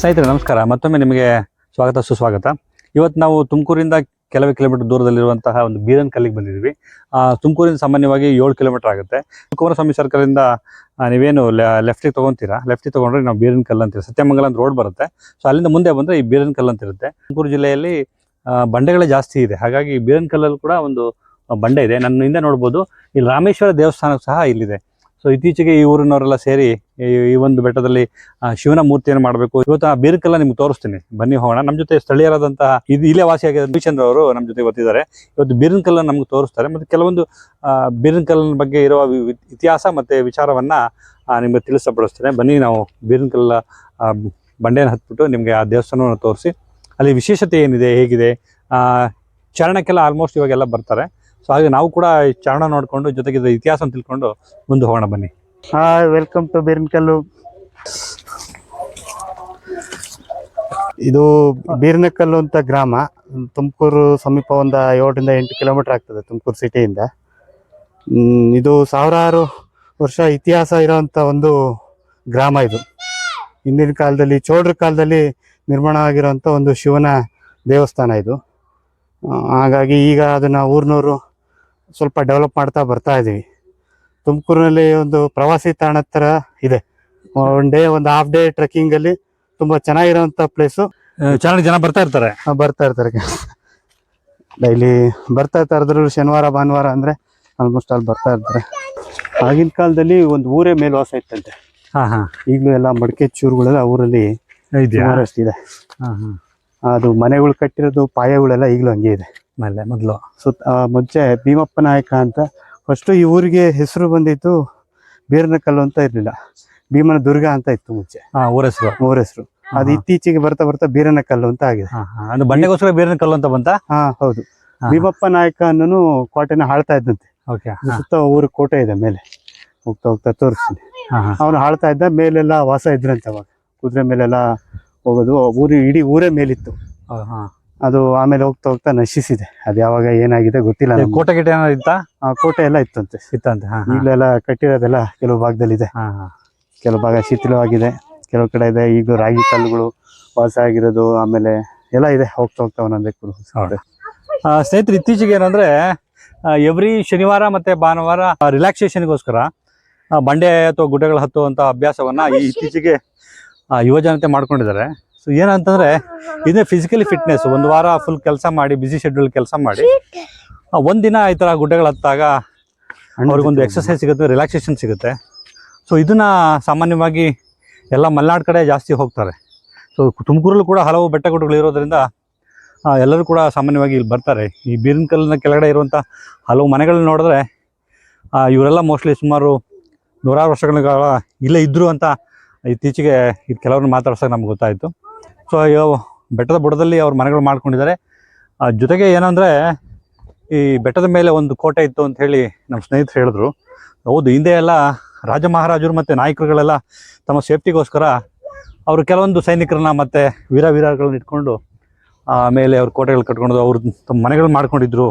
ಸ್ನೇಹಿತರೆ, ನಮಸ್ಕಾರ. ಮತ್ತೊಮ್ಮೆ ನಿಮಗೆ ಸ್ವಾಗತ, ಸುಸ್ವಾಗತ. ಇವತ್ತು ನಾವು ತುಮಕೂರಿಂದ ಕೆಲವೇ ಕಿಲೋಮೀಟರ್ ದೂರದಲ್ಲಿರುವಂತಹ ಒಂದು ಬೀರನ್ ಕಲ್ಲಿಗೆ ಬಂದಿದ್ದೀವಿ. ತುಮಕೂರಿಂದ ಸಾಮಾನ್ಯವಾಗಿ ಏಳು ಕಿಲೋಮೀಟರ್ ಆಗುತ್ತೆ. ಕುಮಾರಸ್ವಾಮಿ ಸರ್ಕಾರದಿಂದ ನೀವೇನು ಲೆಫ್ಟಿಗೆ ತೊಗೊತೀರಾ? ಲೆಫ್ಟಿಗೆ ತೊಗೊಂಡ್ರೆ ನಾವು ಬೀರನ್ ಕಲ್ಲು ಅಂತೀವಿ. ಸತ್ಯಮಂಗಲ ಅಂತ ರೋಡ್ ಬರುತ್ತೆ. ಸೊ ಅಲ್ಲಿಂದ ಮುಂದೆ ಬಂದರೆ ಈ ಬೀರನ್ ಕಲ್ಲು ಅಂತಿರುತ್ತೆ ತುಮಕೂರು ಜಿಲ್ಲೆಯಲ್ಲಿ ಬಂಡೆಗಳೇ ಜಾಸ್ತಿ ಇದೆ. ಹಾಗಾಗಿ ಬೀರನ್ ಕಲ್ಲಲ್ಲಿ ಕೂಡ ಒಂದು ಬಂಡೆ ಇದೆ. ನನ್ನ ಹಿಂದೆ ನೋಡ್ಬೋದು ಇಲ್ಲಿ ರಾಮೇಶ್ವರ ದೇವಸ್ಥಾನ ಸಹ ಇಲ್ಲಿದೆ. ಸೊ ಇತ್ತೀಚೆಗೆ ಈ ಊರಿನವರೆಲ್ಲ ಸೇರಿ ಈ ಒಂದು ಬೆಟ್ಟದಲ್ಲಿ ಶಿವನ ಮೂರ್ತಿಯನ್ನು ಮಾಡಬೇಕು. ಇವತ್ತು ಆ ಬೀರ್ಕೆಲ್ಲ ನಿಮ್ಗೆ ತೋರಿಸ್ತೀನಿ. ಬನ್ನಿ ಹೋಗೋಣ. ನಮ್ಮ ಜೊತೆ ಸ್ಥಳೀಯರಾದಂತಹ ಇದು ಇಲ್ಲೇ ವಾಸಿಯಾಗಿದ್ದ ರವಿಚಂದ್ರ ಅವರು ನಮ್ಮ ಜೊತೆ ಗೊತ್ತಿದ್ದಾರೆ. ಇವತ್ತು ಬೀರನ್ ಕಲ್ಲನ್ನು ನಮ್ಗೆ ತೋರಿಸ್ತಾರೆ. ಮತ್ತು ಕೆಲವೊಂದು ಆ, ಬೀರನ್ ಕಲ್ಲಿನ ಬಗ್ಗೆ ಇರುವ ಇತಿಹಾಸ ಮತ್ತು ವಿಚಾರವನ್ನು ನಿಮಗೆ ತಿಳಿಸಪಡಿಸ್ತೇನೆ ಬನ್ನಿ ನಾವು ಬೀರನ್ ಕಲ್ಲ ಬಂಡೆಯನ್ನು ಹತ್ಬಿಟ್ಟು ನಿಮಗೆ ಆ ದೇವಸ್ಥಾನವನ್ನು ತೋರಿಸಿ. ಅಲ್ಲಿ ವಿಶೇಷತೆ ಏನಿದೆ ಹೇಗಿದೆ? ಚಾರಣಕ್ಕೆಲ್ಲ ಆಲ್ಮೋಸ್ಟ್ ಇವಾಗೆಲ್ಲ ಬರ್ತಾರೆ. ಸೊ ಹಾಗೆ ನಾವು ಕೂಡ ಈ ಚಾರಣ ನೋಡಿಕೊಂಡು ಜೊತೆಗೆ ಇದರ ಇತಿಹಾಸ ತಿಳ್ಕೊಂಡು ಮುಂದೆ ಹೋಗೋಣ ಬನ್ನಿ. ಹಾಯ್ ವೆಲ್ಕಮ್ ಟು ಬೀರ್ನಕಲ್ಲು ಇದು ಬೀರ್ನಕಲ್ಲು ಅಂತ ಗ್ರಾಮ. ತುಮಕೂರು ಸಮೀಪ ಒಂದು ಏಳರಿಂದ ಎಂಟು ಕಿಲೋಮೀಟರ್ ಆಗ್ತದೆ ತುಮಕೂರು ಸಿಟಿಯಿಂದ ಹ್ಮ್, ಇದು ಸಾವಿರಾರು ವರ್ಷ ಇತಿಹಾಸ ಇರೋಂಥ ಒಂದು ಗ್ರಾಮ ಇದು. ಹಿಂದಿನ ಕಾಲದಲ್ಲಿ ಚೋಳರ ಕಾಲದಲ್ಲಿ ನಿರ್ಮಾಣ ಆಗಿರೋಂಥ ಒಂದು ಶಿವನ ದೇವಸ್ಥಾನ ಇದು. ಹಾಗಾಗಿ ಈಗ ಅದನ್ನು ಊರಿನವರು ಸ್ವಲ್ಪ ಡೆವಲಪ್ ಮಾಡ್ತಾ ಬರ್ತಾ ಇದ್ದೀವಿ ತುಮಕೂರಿನಲ್ಲಿ ಒಂದು ಪ್ರವಾಸಿ ತಾಣ ಥರ ಇದೆ. ಒನ್ ಡೇ ಒಂದು ಹಾಫ್ ಡೇ ಟ್ರೆಕ್ಕಿಂಗ್ ಅಲ್ಲಿ ತುಂಬಾ ಚೆನ್ನಾಗಿರುವಂತ ಪ್ಲೇಸು ಚೆನ್ನಾಗಿ ಜನ ಬರ್ತಾ ಇರ್ತಾರೆ. ಬರ್ತಾ ಇರ್ತಾರೆ. ಡೈಲಿ ಬರ್ತಾ ಇರ್ತಾರೆ ಅದ್ರಲ್ಲೂ ಶನಿವಾರ ಭಾನುವಾರ ಅಂದ್ರೆ ಆಲ್ಮೋಸ್ಟ್ ಅಲ್ಲಿ ಬರ್ತಾ ಇರ್ತಾರೆ. ಆಗಿನ ಕಾಲದಲ್ಲಿ ಒಂದು ಊರೇ ಮೇಲ್ವಾಸ ಇತ್ತಂತೆ. ಹಾ ಹಾ. ಈಗಲೂ ಎಲ್ಲ ಮಡಿಕೆ ಚೂರುಗಳೆಲ್ಲ ಊರಲ್ಲಿ ಇದೆ ಸುಮಾರಷ್ಟಿದೆ. ಹಾ ಹಾ. ಅದು ಮನೆಗಳು ಕಟ್ಟಿರೋದು ಪಾಯಗಳೆಲ್ಲ ಈಗಲೂ ಹಂಗೆ ಇದೆ. ಮೇಲೆ ಮೊದಲು. ಸುತ್ತ ಆ, ಮುಂಚೆ ಭೀಮಪ್ಪ ನಾಯಕ ಅಂತ ಫಸ್ಟು ಈ ಊರಿಗೆ ಹೆಸರು ಬಂದಿತ್ತು ಬೀರನಕಲ್ಲು ಅಂತ ಇರಲಿಲ್ಲ. ಭೀಮನ ದುರ್ಗ ಅಂತ ಇತ್ತು ಮುಂಚೆ. ಹಾ ಊರ ಹೆಸರು. ಊರ ಹೆಸರು. ಅದು ಇತ್ತೀಚೆಗೆ ಬರ್ತಾ ಬರ್ತಾ ಬೀರನಕಲ್ಲು ಅಂತ ಆಗಿದೆ. ಅದು ಬಂಡೆಗೋಸ್ಕರ ಬೇರೆ ಕಲ್ಲು ಅಂತ ಬಂತ? ಹಾ ಹೌದು. ಭೀಮಪ್ಪ ನಾಯಕ ಅನ್ನೋನು ಕೋಟೆನ ಆಳ್ತಾ ಇದ್ದಂತೆ. ಸುತ್ತ ಊರು ಕೋಟೆ ಇದೆ ಮೇಲೆ. ಹೋಗ್ತಾ ಹೋಗ್ತಾ ತೋರಿಸ್ತೀನಿ. ಅವನು ಆಳ್ತಾ ಇದ್ದ ಮೇಲೆಲ್ಲ ವಾಸ ಇದ್ರಂತೆ ಅವಾಗ. ಕುದುರೆ ಮೇಲೆಲ್ಲ ಹೋಗೋದು ಊರು ಇಡೀ ಊರೇ ಮೇಲಿತ್ತು. ಅದು ಆಮೇಲೆ ಹೋಗ್ತಾ ಹೋಗ್ತಾ ನಶಿಸಿದೆ. ಅದು ಯಾವಾಗ ಏನಾಗಿದೆ ಗೊತ್ತಿಲ್ಲ ನಮ್ಗೆ. ಕೋಟೆ ಗಿಟ ಏನಾದ್ರು ಇತ್ತಾ? ಆ ಕೋಟೆ ಎಲ್ಲ ಇತ್ತಂತೆ. ಇತ್ತಂತೆ ಹಾ ಹಾ. ಈಗಲೆಲ್ಲ ಕಟ್ಟಿರೋದೆಲ್ಲ ಕೆಲವು ಭಾಗದಲ್ಲಿದೆ. ಹಾ ಹಾ. ಕೆಲವು ಭಾಗ ಶಿಥಿಲವಾಗಿದೆ. ಕೆಲವು ಕಡೆ ಇದೆ ಈಗ ರಾಗಿ ಕಲ್ಲುಗಳು ವಾಸ ಆಗಿರೋದು ಆಮೇಲೆ ಎಲ್ಲ ಇದೆ. ಹೋಗ್ತಾ ಹೋಗ್ತಾ ಒಂದೊಂದೇ ಹೌದು. ಆ, ಸ್ನೇಹಿತರೆ ಇತ್ತೀಚೆಗೆ ಏನಂದ್ರೆ ಎವ್ರಿ ಶನಿವಾರ ಮತ್ತೆ ಭಾನುವಾರ ರಿಲ್ಯಾಕ್ಸೇಷನ್ಗೋಸ್ಕರ ಬಂಡೆ ಅಥವಾ ಗುಡ್ಡಗಳು ಹತ್ತುವಂತ ಅಭ್ಯಾಸವನ್ನ ಈ ಇತ್ತೀಚೆಗೆ ಆ, ಯುವ ಜನತೆ ಮಾಡ್ಕೊಂಡಿದ್ದಾರೆ. ಸೊ ಏನಂತಂದ್ರೆ ಇದೇ ಫಿಸಿಕಲಿ ಫಿಟ್ನೆಸ್ ಒಂದು ವಾರ ಫುಲ್ ಕೆಲಸ ಮಾಡಿ ಬಿಸಿ ಶೆಡ್ಯೂಲ್ ಕೆಲಸ ಮಾಡಿ. ಒಂದಿನ ಈ ತರ ಗುಡ್ಡಗಳು ಹತ್ತಾಗ ಅವ್ರಿಗೊಂದು ಎಕ್ಸರ್ಸೈಸ್ ಸಿಗುತ್ತೆ ರಿಲ್ಯಾಕ್ಸೇಷನ್ ಸಿಗುತ್ತೆ. ಸೊ ಇದನ್ನ ಸಾಮಾನ್ಯವಾಗಿ ಎಲ್ಲ ಮಲೆನಾಡು ಕಡೆ ಜಾಸ್ತಿ ಹೋಗ್ತಾರೆ. ಸೊ ತುಮಕೂರಲ್ಲೂ ಕೂಡ ಹಲವು ಬೆಟ್ಟ ಗುಡ್ಡಗಳು ಇರೋದ್ರಿಂದ ಎಲ್ಲರೂ ಕೂಡ ಸಾಮಾನ್ಯವಾಗಿ ಇಲ್ಲಿ ಬರ್ತಾರೆ. ಈ ಬೀರಿನ ಕಲ್ಲಿನ ಕೆಳಗಡೆ ಇರುವಂಥ ಹಲವು ಮನೆಗಳನ್ನ ನೋಡಿದ್ರೆ ಇವರೆಲ್ಲ ಮೋಸ್ಟ್ಲಿ ಸುಮಾರು ನೂರಾರು ವರ್ಷಗಳ ಕಾಲ ಇಲ್ಲೇ ಇದ್ರು ಅಂತ ಇತ್ತೀಚೆಗೆ ಇದು ಕೆಲವ್ರನ್ನ ಮಾತಾಡ್ಸೋಕೆ ನಮ್ಗೆ ಗೊತ್ತಾಯಿತು. ಸೊ ಬೆಟ್ಟದ ಬುಡದಲ್ಲಿ ಅವ್ರ ಮನೆಗಳು ಮಾಡ್ಕೊಂಡಿದ್ದಾರೆ. ಜೊತೆಗೆ ಏನಂದರೆ, ಈ ಬೆಟ್ಟದ ಮೇಲೆ ಒಂದು ಕೋಟೆ ಇತ್ತು ಅಂತ ಹೇಳಿ ನಮ್ಮ ಸ್ನೇಹಿತರು ಹೇಳಿದ್ರು. ಹೌದು, ಹಿಂದೆ ಎಲ್ಲ ರಾಜ ಮಹಾರಾಜರು ಮತ್ತು ನಾಯಕರುಗಳೆಲ್ಲ ತಮ್ಮ ಸೇಫ್ಟಿಗೋಸ್ಕರ ಅವರು ಕೆಲವೊಂದು ಸೈನಿಕರನ್ನ ಮತ್ತು ವೀರ ವೀರಗಳನ್ನ ಇಟ್ಕೊಂಡು ಆಮೇಲೆ ಅವ್ರ ಕೋಟೆಗಳು ಕಟ್ಕೊಂಡು ಅವ್ರು ತಮ್ಮ ಮನೆಗಳು ಮಾಡ್ಕೊಂಡಿದ್ರು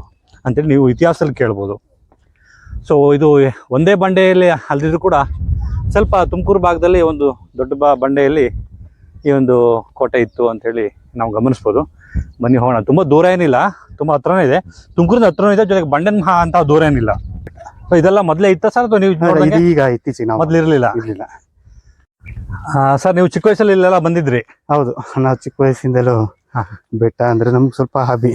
ಅಂತೇಳಿ ನೀವು ಇತಿಹಾಸದಲ್ಲಿ ಕೇಳ್ಬೋದು. ಸೊ ಇದು ಒಂದೇ ಬಂಡೆಯಲ್ಲಿ ಅಲ್ದಿದ್ರು ಕೂಡ ಸ್ವಲ್ಪ ತುಮಕೂರು ಭಾಗದಲ್ಲಿ ಒಂದು ದೊಡ್ಡ ಬಂಡೆಯಲ್ಲಿ ಈ ಒಂದು ಕೋಟೆ ಇತ್ತು ಅಂತೇಳಿ ನಾವು ಗಮನಿಸ್ಬೋದು. ಬನ್ನಿ ಹೋಗೋಣ. ತುಂಬ ದೂರ ಏನಿಲ್ಲ. ತುಂಬ ಹತ್ರನೇ ಇದೆ. ತುಮಕೂರಿನ ಹತ್ರನೂ ಇದೆ. ಜೊತೆಗೆ ಬಂಡನ್ ಮಹಾ ಅಂತ ದೂರ ಏನಿಲ್ಲ. ಸೊ ಇದೆಲ್ಲ ಮೊದಲೇ ಇತ್ತ ಸರ್ ಅಥವಾ ನೀವು ಈಗ ಇತ್ತೀಚಿನ ಮೊದಲು ಇರಲಿಲ್ಲ. ಇರ್ಲಿಲ್ಲ. ಸರ್ ನೀವು ಚಿಕ್ಕ ವಯಸ್ಸಲ್ಲಿ ಇಲ್ಲೆಲ್ಲ ಬಂದಿದ್ರಿ? ಹೌದು. ನಾವು ಚಿಕ್ಕ ವಯಸ್ಸಿಂದಲೂ ಹಾ. ಬೆಟ್ಟ ಅಂದ್ರೆ ನಮ್ಗೆ ಸ್ವಲ್ಪ ಹಾಬಿ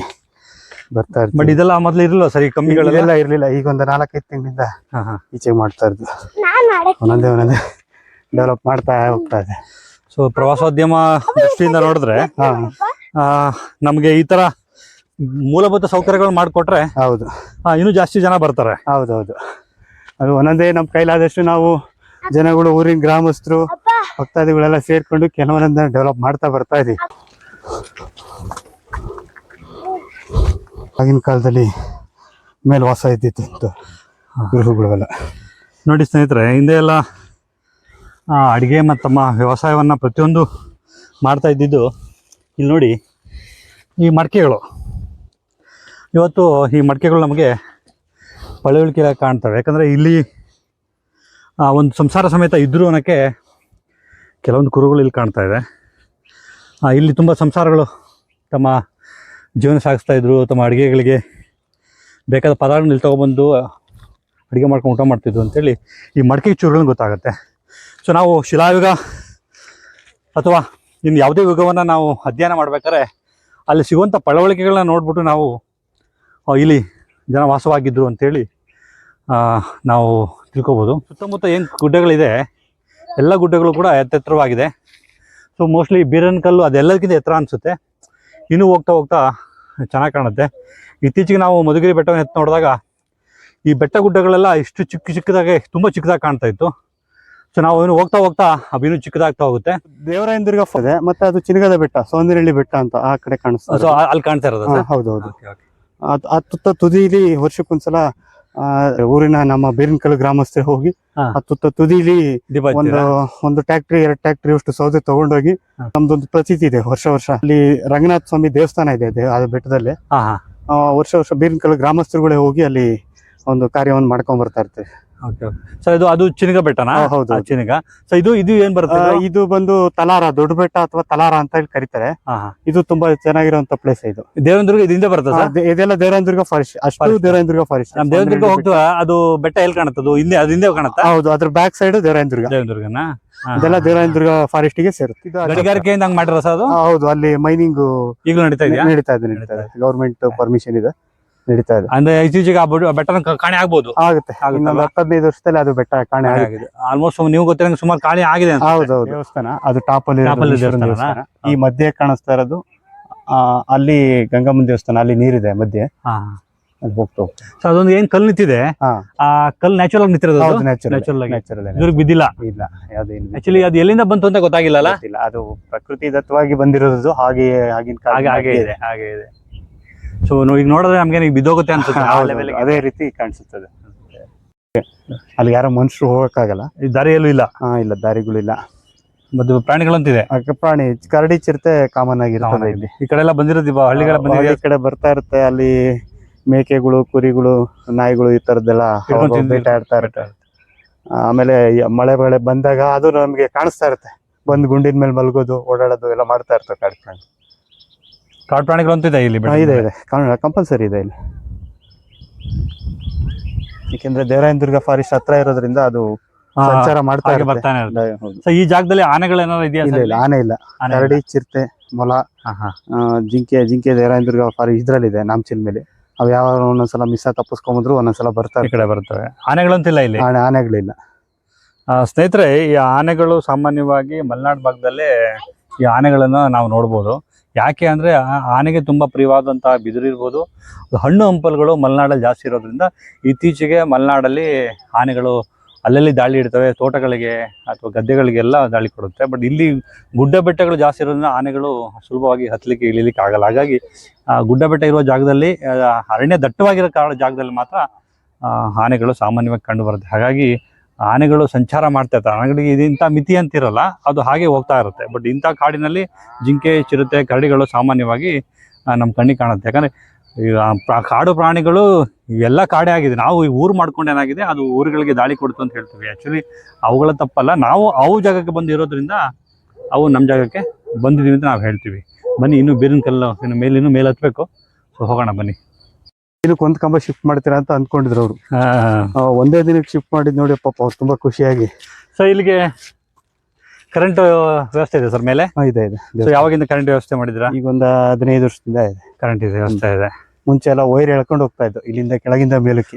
ಬರ್ತಾ ಬಟ್ ಇರ್ತೀವಿ ಇದೆಲ್ಲ ಮೊದಲು ಇರಲಿಲ್ಲ ಸರ್ ಈ ಕಮ್ಮಿಗಳೆಲ್ಲ? ಇರಲಿಲ್ಲ. ಈಗ ಒಂದು ನಾಲ್ಕೈದು ತಿಂಗಳಿಂದ ಹಾ ಹಾ. ಈಚೆಗೆ ಮಾಡ್ತಾ ಇದ್ದು ಒಂದೊಂದೇ ಒಂದೊಂದೇ ಡೆವಲಪ್ ಮಾಡ್ತಾ ಹೋಗ್ತಾ ಇದೆ. ಸೊ ಪ್ರವಾಸೋದ್ಯಮ ದೃಷ್ಟಿಯಿಂದ ನೋಡಿದ್ರೆ ಹಾ ನಮಗೆ ಈ ತರ ಮೂಲಭೂತ ಸೌಕರ್ಯಗಳು ಮಾಡಿಕೊಟ್ರೆ ಹೌದು. ಇನ್ನೂ ಜಾಸ್ತಿ ಜನ ಬರ್ತಾರೆ. ಹೌದೌದು. ಅದು ಒಂದೊಂದೇ ನಮ್ಮ ಕೈಲಾದಷ್ಟು ನಾವು ಜನಗಳು ಊರಿನ ಗ್ರಾಮಸ್ಥರು ಭಕ್ತಾದಿಗಳೆಲ್ಲ ಸೇರ್ಕೊಂಡು ಕೆಲವೊಂದನ್ನ ಡೆವಲಪ್ ಮಾಡ್ತಾ ಬರ್ತಾ ಇದೀವಿ. ಆಗಿನ ಕಾಲದಲ್ಲಿ ಮೇಲ್ವಾಸ ಇದ್ದಿತ್ತು ಅಂತ ಗೃಹಗಳೆಲ್ಲ ನೋಡಿ ಸ್ನೇಹಿತರೆ ಹಿಂದೆ ಎಲ್ಲ ಅಡುಗೆ ಮತ್ತು ತಮ್ಮ ವ್ಯವಸಾಯವನ್ನು ಪ್ರತಿಯೊಂದು ಮಾಡ್ತಾ ಇದ್ದಿದ್ದು. ಇಲ್ಲಿ ನೋಡಿ, ಈ ಮಡಕೆಗಳು. ಇವತ್ತು ಈ ಮಡಕೆಗಳು ನಮಗೆ ಪಳವಳಿಕೆ ಕಾಣ್ತವೆ. ಯಾಕಂದರೆ ಇಲ್ಲಿ ಒಂದು ಸಂಸಾರ ಸಮೇತ ಇದ್ದರೂ ಅನ್ನೋಕ್ಕೆ ಕೆಲವೊಂದು ಕುರುಗಳು ಇಲ್ಲಿ ಕಾಣ್ತಾ ಇದೆ. ಇಲ್ಲಿ ತುಂಬ ಸಂಸಾರಗಳು ತಮ್ಮ ಜೀವನ ಸಾಗಿಸ್ತಾ ಇದ್ರು, ತಮ್ಮ ಅಡುಗೆಗಳಿಗೆ ಬೇಕಾದ ಪದಾರ್ಥಗಳನ್ನ ಇಲ್ಲಿ ತೊಗೊಬಂದು ಅಡುಗೆ ಮಾಡ್ಕೊಂಡು ಊಟ ಮಾಡ್ತಿದ್ರು ಅಂತೇಳಿ ಈ ಮಡಕೆ ಚೂರುಗಳನ್ನ ಗೊತ್ತಾಗುತ್ತೆ. ಸೊ ನಾವು ಶಿಲಾಯುಗ ಅಥವಾ ಇನ್ನು ಯಾವುದೇ ಯುಗವನ್ನು ನಾವು ಅಧ್ಯಯನ ಮಾಡ್ಬೇಕಾದ್ರೆ ಅಲ್ಲಿ ಸಿಗುವಂಥ ಪಳವಳಿಕೆಗಳನ್ನ ನೋಡ್ಬಿಟ್ಟು ನಾವು ಇಲ್ಲಿ ಜನ ವಾಸವಾಗಿದ್ದರು ಅಂಥೇಳಿ ನಾವು ತಿಳ್ಕೊಬೋದು. ಸುತ್ತಮುತ್ತ ಏನು ಗುಡ್ಡಗಳಿದೆ, ಎಲ್ಲ ಗುಡ್ಡಗಳು ಕೂಡ ಎತ್ತೆತ್ತರವಾಗಿದೆ. ಸೊ ಮೋಸ್ಟ್ಲಿ ಬೀರನ್ಕಲ್ಲು ಅದೆಲ್ಲದಕ್ಕಿಂತ ಎತ್ತರ ಅನಿಸುತ್ತೆ. ಇನ್ನೂ ಹೋಗ್ತಾ ಹೋಗ್ತಾ ಚೆನ್ನಾಗಿ ಕಾಣುತ್ತೆ. ಇತ್ತೀಚೆಗೆ ನಾವು ಮಧುಗಿರಿ ಬೆಟ್ಟವನ್ನು ಎತ್ತು ನೋಡಿದಾಗ ಈ ಬೆಟ್ಟ ಗುಡ್ಡಗಳೆಲ್ಲ ಇಷ್ಟು ಚಿಕ್ಕ ಚಿಕ್ಕದಾಗೆ, ತುಂಬ ಚಿಕ್ಕದಾಗಿ ಕಾಣ್ತಾ ಇತ್ತು. ಸೊ ನಾವು ಏನು ಹೋಗ್ತಾ ಹೋಗ್ತಾ ಅಭಿನೂ ಚಿಕ್ಕದಾಗ್ತಾ ಹೋಗುತ್ತೆ. ದೇವರಾಯನದುರ್ಗ ಇದೆ ಮತ್ತೆ ಅದು ಚಿನಗದ ಬೆಟ್ಟ ಸೌಂದರ್ಯಳ್ಳಿ ಬೆಟ್ಟ ಅಂತ ಆ ಕಡೆ ಸೊ ಕಾಣಿಸ್ತದೆ ಅಲ್ಲಿ ಕಾಣ್ತಾ ಇರೋದು ಹಾ, ಹೌದೌದು. ಅದ್- ಆ ತುತ್ತ ತುದಿಲಿ ವರ್ಷಕ್ಕೊಂದ್ಸಲ ಆ, ಊರಿನ ನಮ್ಮ ಬೇರಿನಕಲ್ಲು ಗ್ರಾಮಸ್ಥರು ಹೋಗಿ ಹಾ. ಆ ತುತ್ತ ತುದಿಲಿ ದೀಪ ಒಂದು ಹಚ್ತೀರಾ? ಒಂದು ಟ್ಯಾಕ್ಟ್ರಿ ಎರಡು ಟ್ಯಾಕ್ಟ್ರಿ ಅಷ್ಟು ಸೌದೆ ತಗೊಂಡೋಗಿ ಹಾ. ನಮ್ದೊಂದು ಪ್ರತೀತಿ ಇದೆ ವರ್ಷ ವರ್ಷ. ಅಲ್ಲಿ ರಂಗನಾಥ ಸ್ವಾಮಿ ದೇವಸ್ಥಾನ ಇದೆ ದೇ- ಆ ಬೆಟ್ಟದಲ್ಲಿ. ಹಾ ಹಾ. ಆ, ವರ್ಷ ವರ್ಷ ಬೇರಿನಕಲ್ಲು ಗ್ರಾಮಸ್ಥರುಗಳೇ ಹೋಗಿ ಅಲ್ಲಿ ಒಂದು ಕಾರ್ಯವನ್ನು ಮಾಡ್ಕೊಂಡ್ ಬರ್ತಾ ಇರ್ತಾರೆ. ಓಕೆ ಸೊ ಇದು ಅದು ಚಿನಗ ಬೆಟ್ಟನಾ? ಹೌದು, ಚಿನಗ. ಸೊ ಇದು ಇದು ಏನ್ ಬರುತ್ತೆ ಇದು? ಇದು ಬಂದು ತಲಾರ ದೊಡ್ಡ ಬೆಟ್ಟ ಅಥವಾ ತಲಾರ ಅಂತ ಹೇಳಿ ಕರೀತಾರೆ. ಇದು ತುಂಬಾ ಚೆನ್ನಾಗಿರುವಂತ ಪ್ಲೇಸ್ ಇದು. ದೇವನದುರ್ಗ ಇದರಿಂದ ಸರ್? ಇದೆಲ್ಲ ದೇವರಾಯನದುರ್ಗ ಫಾರೆಸ್ಟ್ ಅಷ್ಟು Forest. ಫಾರೆಸ್ಟ್ ನಮ್ ದೇವನದುರ್ಗ ಹೋಗ್ತಾ ಅದು ಬೆಟ್ಟ ಎಲ್ಲಿ ಕಾಣುತ್ತೆ? ಅದು ಹಿಂದೆ ಅದು ಹಿಂದೆ ಕಾಣುತ್ತಾ? ಹೌದು ಅದ್ರ ಬ್ಯಾಕ್ ಸೈಡ್ ದೇವರಾಯನದುರ್ಗ ದೇವನದುರ್ಗನ ಇದೆಲ್ಲ ದೇವರಾಯನದುರ್ಗ ಫಾರೆಸ್ಟ್ಗೆ ಸೇರುತ್ತೆ. ಇದು ಗಣಿಗಾರಿಕೆಯಿಂದ ಹಂಗ್ ಮಾಡಿರೋ ಸರ್ ಅದು? ಹೌದು ಅಲ್ಲಿ ಮೈನಿಂಗ್ ಈಗಲೂ ನಡೀತಾ ಇದೆಯಾ? ನಡೀತಾ ಇದೆ ನಡೀತಾ ಇದೆ. ಗೌರ್ಮೆಂಟ್ ಪರ್ಮಿಷನ್ ಇದೆ. ನಡೀತಾ ಇದೆ. ಅಂದ್ರೆ ಇತ್ತೀಚೆಗೆ ಆ ಕ- ಕಾಣೆ ಆಗ್ಬೋದು. ಆಗುತ್ತೆ? ಇನ್ನೊಂದು ಹತ್ತು ವರ್ಷದಲ್ಲಿ ಅದು ಬೆಟ್ಟ ಕಾಣೆ ಆಗಿದೆ. ಆಲ್ಮೋಸ್ಟ್ ನೀವು ಗೊತ್ತಿರಂಗೆ ಸುಮಾರು ಕಾಣೆ ಆಗಿದೆ. ಹೌದೌದು. ದೇವಸ್ಥಾನ ಅದು ಟಾಪ್ ಅಲ್ಲಿ? ದೇವಸ್ಥಾನ. ಈ ಮಧ್ಯೆ ಕಾಣಿಸ್ತಾ ಇರೋದು ಆ, ಅಲ್ಲಿ ಗಂಗಮ್ಮನ ದೇವಸ್ಥಾನ ಅಲ್ಲಿ ನೀರಿದೆ ಮಧ್ಯೆ. ಹಾ. ಅಲ್ಲಿ ಹೋಗ್ತಾ ಹೋಗ್ತಾ. ಸೊ ಅದೊಂದು ಏನ್ ಕಲ್ಲು ನಿಂತಿದೆ? ಆ ಕಲ್ಲು ನ್ಯಾಚುರಲ್ ಆಗಿ ನಿಂತಿರೋದು ನ್ಯಾಚುರಲ್ ನ್ಯಾಚುರಲ್ ಆಗಿ ನ್ಯಾಚುರಲ್ ಬಿದ್ದಿಲ್ಲ? ಇಲ್ಲ ಆಕ್ಚುಲಿ ಅದು ಎಲ್ಲಿಂದ ಬಂತು ಅಂತ ಗೊತ್ತಾಗಿಲ್ಲ ಅಲ್ಲ ಅದು ಪ್ರಕೃತಿ ದತ್ತವಾಗಿ ಬಂದಿರೋದು ಹಾಗೆ ಆಗಿನ ಕಾಲ ಹಾಗೆ ಹಾಗೆ ಇದೆ ಹಾಗೆ ಇದೆ. ಸೊ ಈಗ ನೋಡಿದ್ರೆ ನಮ್ಗೆ ಬಿದ್ದೋಗುತ್ತೆ ಅನ್ಸುತ್ತೆ. ಆ level ಗೆ. ಅದೇ ರೀತಿ ಕಾಣಿಸುತ್ತದೆ. ಅಲ್ಲಿ ಯಾರೋ ಮನುಷ್ಯರು ಹೋಗಕ್ಕಾಗಲ್ಲ? ಈ ದಾರಿಯಲ್ಲೂ ಇಲ್ಲ. ಹಾ ಇಲ್ಲ ದಾರಿಗಳಿಲ್ಲ ಮತ್ತು ಪ್ರಾಣಿಗಳಂತಿದೆ. ಅಕ್ಕ ಪ್ರಾಣಿ ಕರಡಿ ಚಿರತೆ ಕಾಮನ್ ಆಗಿರ್ತದೆ ಇಲ್ಲಿ. ಈ ಕಡೆ ಎಲ್ಲ ಬಂದಿರೋದು ಇವ ಹಳ್ಳಿಗಳ ಬಂದಿದೆ ಈ ಕಡೆ ಬರ್ತಾ ಇರುತ್ತೆ. ಅಲ್ಲಿ ಮೇಕೆಗಳು ಕುರಿಗಳು ನಾಯಿಗಳು ಈ ತರದ್ದೆಲ್ಲ ಹಿಡ್ಕೊಂಡ್ ತಿಂದು- ಇರುತ್ತೆ. ಆಮೇಲೆ ಮಳೆ ಮಳೆ ಬೆಳೆ ಬಂದಾಗ ಅದು ನಮ್ಗೆ ಕಾಣಿಸ್ತಾ ಇರುತ್ತೆ. ಬಂದು ಗುಂಡಿನ ಮೇಲೆ ಮಲಗೋದು ಓಡಾಡೋದು ಎಲ್ಲ ಮಾಡ್ತಾ ಇರ್ತವೆ ಕಾಡು ಪ್ರಾಣಿ. ಕಾಡು ಪ್ರಾಣಿಗಳಂತಿದೆ ಇಲ್ಲಿ ಹಾ, ಇದೆ ಇದೆ. ಕಂಪಲ್ಸರಿ ಇದೆ ಇಲ್ಲಿ. ಏಕೆಂದ್ರೆ ದೇವರಾಯನದುರ್ಗ ಫಾರೆಸ್ಟ್ ಹತ್ರ ಇರೋದ್ರಿಂದ ಅದು ಸಂಚಾರ ಮಾಡ್ತಾ ಬರ್ತಾನೆ ಸೊ ಈ ಜಾಗದಲ್ಲಿ ಆನೆಗಳೇನಾದ್ರು ಇದೆಯಾ ಇಲ್ಲ ಇಲ್ಲ ಆನೆ ಇಲ್ಲ. ಕರಡಿ ಚಿರತೆ ಮೊಲ ಜಿಂಕೆ ಜಿಂಕೆ ಜಿಂಕೆ ದೇವರಾಯನದುರ್ಗ ಫಾರೆಸ್ಟ್ ಇದ್ರಲ್ಲಿದೆ ನಾಮಚಿಲ್ ಮೇಲೆ. ಅವು ಯಾವ ಒಂದೊಂದ್ಸಲ ಮಿಸ್ ತಪ್ಪಿಸ್ಕೊಂಬಂದ್ರು ಒಂದೊಂದ್ಸಲ ಬರ್ತಾರೆ ಈ ಕಡೆ ಬರ್ತವೆ. ಆನೆಗಳಂತಿಲ್ಲ ಇಲ್ಲಿ ಆನೆ ಆನೆಗಳಿಲ್ಲ. ಸ್ನೇಹಿತರೆ ಈ ಆನೆಗಳು ಸಾಮಾನ್ಯವಾಗಿ ಮಲೆನಾಡು ಭಾಗದಲ್ಲೇ ಈ ಆನೆಗಳನ್ನು ನಾವು ನೋಡ್ಬೋದು. ಯಾಕೆ ಅಂದರೆ ಆನೆಗೆ ತುಂಬ ಪ್ರಿಯವಾದಂತಹ ಬಿದಿರು ಇರ್ಬೋದು. ಹಣ್ಣು ಹಂಪಲುಗಳು ಮಲೆನಾಡಲ್ಲಿ ಜಾಸ್ತಿ ಇರೋದ್ರಿಂದ ಇತ್ತೀಚೆಗೆ ಮಲೆನಾಡಲ್ಲಿ ಆನೆಗಳು ಅಲ್ಲಲ್ಲಿ ದಾಳಿ ಇಡ್ತವೆ, ತೋಟಗಳಿಗೆ ಅಥವಾ ಗದ್ದೆಗಳಿಗೆಲ್ಲ ದಾಳಿ ಕೊಡುತ್ತೆ. ಬಟ್ ಇಲ್ಲಿ ಗುಡ್ಡ ಬೆಟ್ಟಗಳು ಜಾಸ್ತಿ ಇರೋದ್ರಿಂದ ಆನೆಗಳು ಸುಲಭವಾಗಿ ಹತ್ತಲಿಕ್ಕೆ, ಇಳಿಲಿಕ್ಕೆ ಆಗಲ್ಲ. ಹಾಗಾಗಿ ಗುಡ್ಡ ಬೆಟ್ಟ ಇರುವ ಜಾಗದಲ್ಲಿ ಅರಣ್ಯ ದಟ್ಟವಾಗಿರೋ ಕಾರಣ ಜಾಗದಲ್ಲಿ ಮಾತ್ರ ಆನೆಗಳು ಸಾಮಾನ್ಯವಾಗಿ ಕಂಡು ಬರುತ್ತೆ. ಹಾಗಾಗಿ ಆನೆಗಳು ಸಂಚಾರ ಮಾಡ್ತಾ ಇರ್ತಾರೆ. ಆನೆಗಳಿಗೆ ಇದು ಇಂಥ ಮಿತಿ ಅಂತಿರಲ್ಲ, ಅದು ಹಾಗೆ ಹೋಗ್ತಾ ಇರುತ್ತೆ. ಬಟ್ ಇಂಥ ಕಾಡಿನಲ್ಲಿ ಜಿಂಕೆ, ಚಿರತೆ, ಕರಡಿಗಳು ಸಾಮಾನ್ಯವಾಗಿ ನಮ್ಮ ಕಣ್ಣಿಗೆ ಕಾಣುತ್ತೆ. ಯಾಕಂದ್ರೆ ಈಗ ಕಾಡು ಪ್ರಾಣಿಗಳು ಎಲ್ಲ ಕಾಡೇ ಆಗಿದೆ. ನಾವು ಈ ಊರು ಮಾಡ್ಕೊಂಡು ಏನಾಗಿದೆ, ಅದು ಊರುಗಳಿಗೆ ದಾಳಿ ಕೊಡ್ತು ಅಂತ ಹೇಳ್ತೀವಿ. ಆ್ಯಕ್ಚುಲಿ ಅವುಗಳ ತಪ್ಪಲ್ಲ. ನಾವು ಅವು ಜಾಗಕ್ಕೆ ಬಂದಿರೋದ್ರಿಂದ ಅವು ನಮ್ಮ ಜಾಗಕ್ಕೆ ಬಂದಿದ್ದೀವಿ ಅಂತ ನಾವು ಹೇಳ್ತೀವಿ. ಬನ್ನಿ, ಇನ್ನೂ ಬೇರಿನ ಕಲ್ಲು, ಇನ್ನು ಮೇಲೆ ಇನ್ನೂ ಮೇಲೆ ಹತ್ತಬೇಕು ಸೊ ಹೋಗೋಣ, ಬನ್ನಿ. ದಿನಕ್ಕೆ ಒಂದು ಕಂಬ ಶಿಫ್ಟ್ ಮಾಡ್ತೀರಾ ಅಂತ ಅಂದ್ಕೊಂಡಿದ್ರು ಅವರು. ಒಂದೇ ದಿನಕ್ಕೆ ಶಿಫ್ಟ್ ಮಾಡಿದ್ ನೋಡಿ ಪಾಪ ಅವ್ರು ತುಂಬಾ ಖುಷಿಯಾಗಿ. ಸೊ ಇಲ್ಲಿಗೆ ಕರೆಂಟ್ ವ್ಯವಸ್ಥೆ ಇದೆ ಸರ್ ಮೇಲೆ? ಇದೆ ಇದೆ. ಸೊ ಯಾವಾಗಿಂದ ಕರೆಂಟ್ ವ್ಯವಸ್ಥೆ ಮಾಡಿದ್ರ ಈಗ ಒಂದ್ ಹದಿನೈದು ವರ್ಷದಿಂದ ಇದೆ. ಕರೆಂಟ್ ಇದೆ ವ್ಯವಸ್ಥೆ ಇದೆ. ಮುಂಚೆ ಎಲ್ಲ ವೈರ್ ಎಳ್ಕೊಂಡು ಹೋಗ್ತಾ ಇದ್ದು ಇಲ್ಲಿಂದ ಕೆಳಗಿಂದ ಮೇಲಕ್ಕೆ.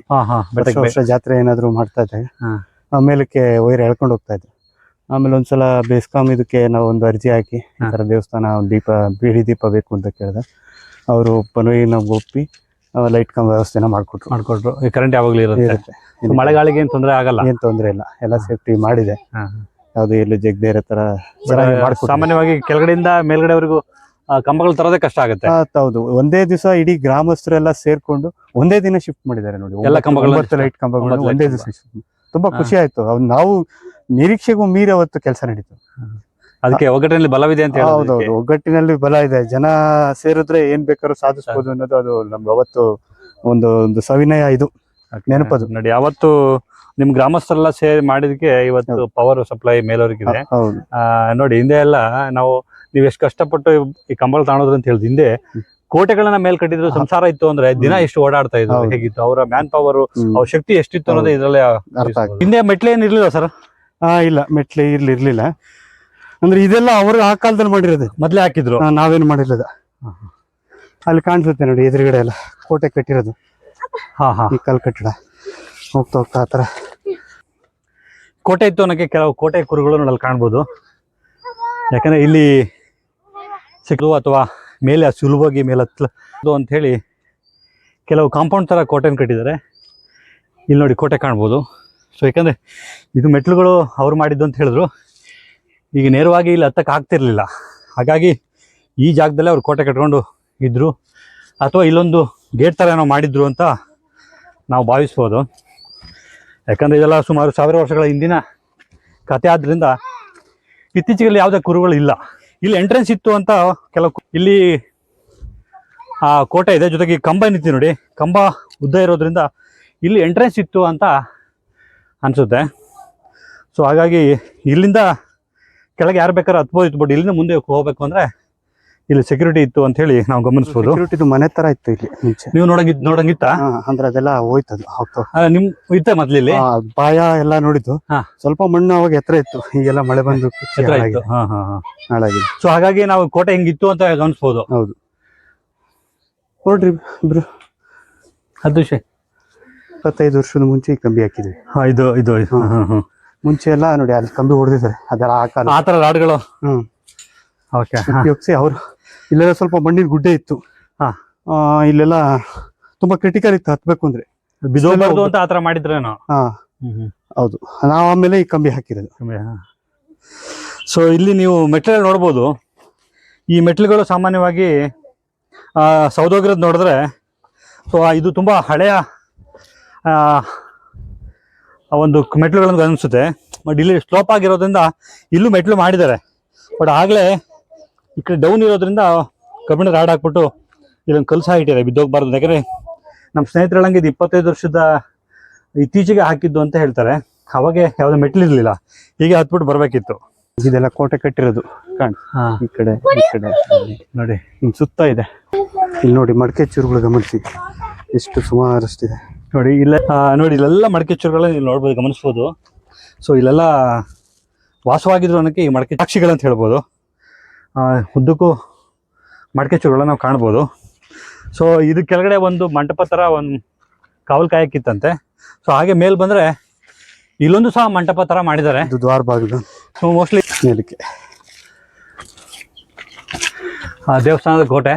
ವರ್ಷ ಜಾತ್ರೆ ಏನಾದ್ರು ಮಾಡ್ತಾ ಇದ್ದೆ ಮೇಲಕ್ಕೆ ವೈರ್ ಎಳ್ಕೊಂಡು ಹೋಗ್ತಾ ಇದ್ರು ಆಮೇಲೆ ಒಂದ್ಸಲ ಬೇಸ್ಕಾಮ್ ಇದಕ್ಕೆ ನಾವು ಒಂದು ಅರ್ಜಿ ಹಾಕಿ ಈ. ತರ ದೇವಸ್ಥಾನ ದೀಪ ಬೀಡಿ ದೀಪ ಬೇಕು ಅಂತ ಕೇಳಿದೆ. ಅವರು ಪನ್ವಿ ನಮ್ಗೆ ಒಪ್ಪಿ ಲೈಟ್ ಕಂಬ ವ್ಯವಸ್ಥೆನ ಮಾಡ್ಕೊಟ್ರು. ಮಾಡ್ಕೊಟ್ರು. ಈ ಕರೆಂಟ್ ಯಾವಾಗ್ಲೂ ಇರುತ್ತೆ? ಮಳೆಗಾಲಿಗೆ ಮಳೆಗಾಳಿಗೆ ಏನ್ ತೊಂದರೆ ಆಗಲ್ಲ? ಏನ್ ತೊಂದ್ರೆ ಇಲ್ಲ. ಎಲ್ಲ ಸೇಫ್ಟಿ ಮಾಡಿದೆ. ಯಾವುದು ಎಲ್ಲೂ ಜಗ್ದೇ ಇರೋ ಮಾಡ್ಕೊಟ್ರು. ಸಾಮಾನ್ಯವಾಗಿ ಕೆಳಗಡೆಯಿಂದ ಮೇಲ್ಗಡೆವರೆಗೂ ಕಂಬಗಳು ತರೋದೇ ಕಷ್ಟ ಆಗುತ್ತೆ. ಹೌದು. ಒಂದೇ ದಿವಸ ಇಡೀ ಗ್ರಾಮಸ್ಥರೆಲ್ಲ ಸೇರ್ಕೊಂಡು ಒಂದೇ ದಿನ ಶಿಫ್ಟ್ ಮಾಡಿದ್ದಾರೆ ನೋಡಿ. ಎಲ್ಲ ಕಂಬಗಳು ಲೈಟ್ ಕಂಬಗಳು ಒಂದೇ ದಿವಸ ತುಂಬಾ ಖುಷಿ ಆಯ್ತು. ನಾವು ನಿರೀಕ್ಷೆಗೂ ಮೀರಿ ಅವತ್ತು ಕೆಲಸ ನಡೀತು. ಅದಕ್ಕೆ ಒಗ್ಗಟ್ಟಿನಲ್ಲಿ ಬಲವಿದೆ ಅಂತ ಹೌದೌದು ಒಗ್ಗಟ್ಟಿನಲ್ಲಿ ಬಲ ಇದೆ. ಜನ ಸೇರಿದ್ರೆ ಏನ್ ಬೇಕಾದ್ರೂ ಸಾಧಿಸಬಹುದು ಅನ್ನೋದು ಅದು ನಮ್ಗೆ ಅವತ್ತು ಒಂದು ಒಂದು ಸವಿನಯ ಇದು. ನೆನಪದು. ನೋಡಿ ಯಾವತ್ತು ನಿಮ್ ಗ್ರಾಮಸ್ಥರೆಲ್ಲ ಸೇರಿ ಮಾಡಿದಕ್ಕೆ ಇವತ್ತು ಪವರ್ ಸಪ್ಲೈ ಮೇಲವರೆಗಿದೆ ನೋಡಿ ಹಿಂದೆ ಎಲ್ಲ ನಾವು ನೀವ್ ಎಷ್ಟು ಕಷ್ಟಪಟ್ಟು ಈ ಕಂಬಳ ತಾಣೋದ್ರ ಅಂತ ಹೇಳಿದ್ ಹಿಂದೆ ಕೋಟೆಗಳನ್ನ ಮೇಲ್ ಕಟ್ಟಿದ್ರು ಸಂಸಾರ ಇತ್ತು ಅಂದ್ರೆ ದಿನ ಎಷ್ಟು ಓಡಾಡ್ತಾ ಇದ್ರು ಹೇಗಿತ್ತು? ಅವರ ಮ್ಯಾನ್ ಪವರ್. ಅವ್ರ ಶಕ್ತಿ ಎಷ್ಟಿತ್ತು ಅನ್ನೋದೇ ಇದ್ರಲ್ಲೇ ಹಿಂದೆ ಮೆಟ್ಲೆ ಏನ್ ಇರ್ಲಿಲ್ಲ ಸರ್? ಹಾ ಇಲ್ಲ ಮೆಟ್ಲೆ ಇರ್ಲಿ ಇರ್ಲಿಲ್ಲ. ಅಂದ್ರೆ ಇದೆಲ್ಲ ಅವರು ಆ ಕಾಲದಲ್ಲಿ ಮಾಡಿರೋದು. ಮೊದ್ಲೇ ಹಾಕಿದ್ರು. ಆ, ನಾವೇನು ಮಾಡಿರೋದ. ಅಲ್ಲಿ ಕಾಣಿಸುತ್ತೆ ನೋಡಿ ಎದುರುಗಡೆ ಎಲ್ಲ. ಕೋಟೆ ಕಟ್ಟಿರೋದು. ಹಾ ಹಾ. ಈ ಕಲ್ ಕಟ್ಟಡ. ಹೋಗ್ತಾ ಹೋಗ್ತಾ ಆತರ ಕೋಟೆ ಇತ್ತು ಅನ್ನೋಕೆ ಕೆಲವು ಕೋಟೆ ಕುರುಗಳು ಅಲ್ಲಿ ಕಾಣ್ಬೋದು. ಯಾಕಂದ್ರೆ ಇಲ್ಲಿ ಸಿಕ್ಕಲು ಅಥವಾ ಮೇಲೆ ಸುಲಭವಾಗಿ ಮೇಲೆ ಹತ್ತಲು ಅಂತ ಹೇಳಿ ಕೆಲವು ಕಾಂಪೌಂಡ್ ಥರ ಕೋಟೆನ ಕಟ್ಟಿದ್ದಾರೆ. ಇಲ್ಲಿ ನೋಡಿ ಕೋಟೆ ಕಾಣ್ಬೋದು. ಸೊ ಯಾಕಂದ್ರೆ ಇದು ಮೆಟ್ಲುಗಳು ಅವ್ರು ಮಾಡಿದ್ದು ಅಂತ ಹೇಳಿದ್ರು. ಈಗ ನೇರವಾಗಿ ಇಲ್ಲಿ ಹತ್ತಕ್ಕೆ ಆಗ್ತಿರ್ಲಿಲ್ಲ. ಹಾಗಾಗಿ ಈ ಜಾಗದಲ್ಲೇ ಅವ್ರು ಕೋಟೆ ಕಟ್ಕೊಂಡು ಇದ್ರು. ಅಥವಾ ಇಲ್ಲೊಂದು ಗೇಟ್ ಥರ ಏನೋ ಮಾಡಿದ್ರು ಅಂತ ನಾವು ಭಾವಿಸ್ಬೋದು. ಯಾಕಂದರೆ ಇದೆಲ್ಲ ಸುಮಾರು ಸಾವಿರ ವರ್ಷಗಳ ಹಿಂದಿನ ಕತೆ. ಆದ್ದರಿಂದ ಇತ್ತೀಚೆಗೆ ಯಾವುದೇ ಕುರುಗಳು ಇಲ್ಲ. ಇಲ್ಲಿ ಎಂಟ್ರೆನ್ಸ್ ಇತ್ತು ಅಂತ ಕೆಲವು ಇಲ್ಲಿ, ಆ, ಕೋಟೆ ಇದೆ. ಜೊತೆಗೆ ಕಂಬ ನಿಂತಿ ನೋಡಿ, ಕಂಬ ಉದ್ದ ಇರೋದ್ರಿಂದ ಇಲ್ಲಿ ಎಂಟ್ರೆನ್ಸ್ ಇತ್ತು ಅಂತ ಅನಿಸುತ್ತೆ. ಸೊ ಹಾಗಾಗಿ ಇಲ್ಲಿಂದ ಕೆಳಗೆ ಯಾರು ಬೇಕಾದ್ರೂ ಹತ್ಬೋದಿತ್ತು ಬಟ್ ಇಲ್ಲಿಂದ ಮುಂದೆ ಹೋಗ್ಬೇಕು ಅಂದ್ರೆ ಇಲ್ಲಿ ಸೆಕ್ಯೂರಿಟಿ ಇತ್ತು ಅಂತ ಹೇಳಿ ನಾವು ಗಮನಿಸಬಹುದು ಸೆಕ್ಯೂರಿಟಿದು ಮನೆ ತರ ಇತ್ತು ಇಲ್ಲಿ ಮುಂಚೆ. ನೀವು ನೋಡಂಗಿತ್ತು? ನೋಡಂಗಿತ್ತ ಅಂದ್ರೆ ಅದೆಲ್ಲ ಹೋಯ್ತು ಆ, ನಿಮ್ ಇತ್ತ ಮೊದ್ಲಿಲ್ಲಿ ಬಾಯ ಎಲ್ಲ ನೋಡಿದ್ದು. ಸ್ವಲ್ಪ ಮಣ್ಣು ಅವಾಗ ಎತ್ತರ ಇತ್ತು. ಈಗೆಲ್ಲ ಮಳೆ ಬಂದು ಹಾಳಾಗಿದೆ. ಸೊ ಹಾಗಾಗಿ ನಾವು ಕೋಟೆ ಹೆಂಗಿತ್ತು ಅಂತ ಗಮನಿಸಬಹುದು ಹೌದು. ನೋಡ್ರಿ ಇಬ್ರು. ಅದು ವಿಷಯ. ಇಪ್ಪತ್ತೈದು ವರ್ಷದ ಮುಂಚೆ ಕಂಬಿ ಹಾಕಿದ್ವಿ. ಹಾ, ಇದು ಇದು ಇದು. ಹ್ಮ್, ಹ್ಮ್, ಹ್ಮ್. ಮುಂಚೆ ಎಲ್ಲ ನೋಡಿ ಅಲ್ಲಿ ಕಂಬಿ ಹೊಡೆದಿದ್ದಾರೆ. ಅದೆಲ್ಲ ಆ ಕಾಲ. ಆ ತರ ಲಾಡ್ಗಳು ಹ್ಮ್. ಓಕೆ ಉಪಯೋಗಿಸಿ ಅವ್ರು ಇಲ್ಲೆಲ್ಲ ಸ್ವಲ್ಪ ಮಣ್ಣಿನ ಗುಡ್ಡೆ ಇತ್ತು. ಹಾ. ಆ, ಇಲ್ಲೆಲ್ಲ ತುಂಬಾ ಕ್ರಿಟಿಕಲ್ ಇತ್ತು ಹತ್ಬೇಕು ಅಂದ್ರೆ. ಬಿದೋಗ್ಬಾರ್ದು ಅಂತ ಆತರ ಮಾಡಿದ್ರೇನೋ? ಹಾ. ಹೌದು. ನಾವು ಆಮೇಲೆ ಈ ಕಂಬಿ ಹಾಕಿರೋದು. ಸೊ ಇಲ್ಲಿ ನೀವು ಮೆಟ್ಲಲ್ಲಿ ನೋಡ್ಬೋದು. ಈ ಮೆಟ್ಲುಗಳು ಸಾಮಾನ್ಯವಾಗಿ ಆ, ಸೌದೋಗಿರೋದು ನೋಡಿದ್ರೆ ಸೊ ಇದು ತುಂಬಾ ಹಳೆಯ ಆ, ಆ ಒಂದು ಮೆಟ್ಲುಗಳನ್ನು ಅನಿಸುತ್ತೆ. ಬಟ್ ಇಲ್ಲಿ ಸ್ಲೋಪ್ ಆಗಿರೋದ್ರಿಂದ ಇಲ್ಲೂ ಮೆಟ್ಲು ಮಾಡಿದ್ದಾರೆ. ಬಟ್ ಆಗಲೇ ಈ ಕಡೆ ಡೌನ್ ಇರೋದ್ರಿಂದ ಕಬ್ಬಿಣದ ರಾಡ್ ಹಾಕ್ಬಿಟ್ಟು ಇಲ್ಲೊಂದು ಕಲ್ಸ ಇಟ್ಟಿದ್ದಾರೆ ಬಿದ್ದೋಗ್ಬಾರ್ದು. ಯಾಕಂದರೆ ನಮ್ಮ ಸ್ನೇಹಿತರು ಹೇಳಂಗೆ ಇದು ಇಪ್ಪತ್ತೈದು ವರ್ಷದ ಇತ್ತೀಚೆಗೆ ಹಾಕಿದ್ದು ಅಂತ ಹೇಳ್ತಾರೆ. ಅವಾಗೆ ಯಾವುದೇ ಮೆಟ್ಲು ಇರಲಿಲ್ಲ. ಹೀಗೆ ಹತ್ಬಿಟ್ಟು ಬರಬೇಕಿತ್ತು. ಇದೆಲ್ಲ ಕೋಟೆ ಕಟ್ಟಿರೋದು ಕಾಣ್. ಈ ಕಡೆ ಈ ಕಡೆ. ನೋಡಿ ಹಿಂಗ್ ಸುತ್ತ ಇದೆ. ಇಲ್ಲಿ ನೋಡಿ ಮಡಕೆ ಚೂರುಗಳು ಗಮನಿಸಿ. ಎಷ್ಟು ಸುಮಾರಷ್ಟಿದೆ. ನೋಡಿ ಇಲ್ಲ ನೋಡಿ ಇಲ್ಲೆಲ್ಲ ಮಡಕೆ ಚೂರುಗಳನ್ನ ನೀವು ನೋಡ್ಬೋದು ಗಮನಿಸ್ಬೋದು. ಸೊ ಇಲ್ಲೆಲ್ಲ ವಾಸವಾಗಿದ್ರು ಅನ್ನೋಕ್ಕೆ ಈ ಮಡಕೆ ಸಾಕ್ಷಿಗಳಂತ ಹೇಳ್ಬೋದು. ಉದ್ದಕ್ಕೂ ಮಡಕೆ ಚೂರುಗಳನ್ನ ನಾವು ಕಾಣ್ಬೋದು. ಸೊ ಇದು ಕೆಳಗಡೆ ಒಂದು ಮಂಟಪ ಥರ ಒಂದು ಕಾವಲು ಕಾಯಕ್ಕಿತ್ತಂತೆ. ಸೊ ಹಾಗೆ ಮೇಲ್ ಬಂದರೆ ಇಲ್ಲೊಂದು ಸಹ ಮಂಟಪ ಥರ ಮಾಡಿದ್ದಾರೆ. ಇದು ದ್ವಾರ ಬಾಗಿಲು ಸೊ ಮೋಸ್ಟ್ಲಿ ಮೇಲಕ್ಕೆ. ದೇವಸ್ಥಾನದ ಕೋಟೆ.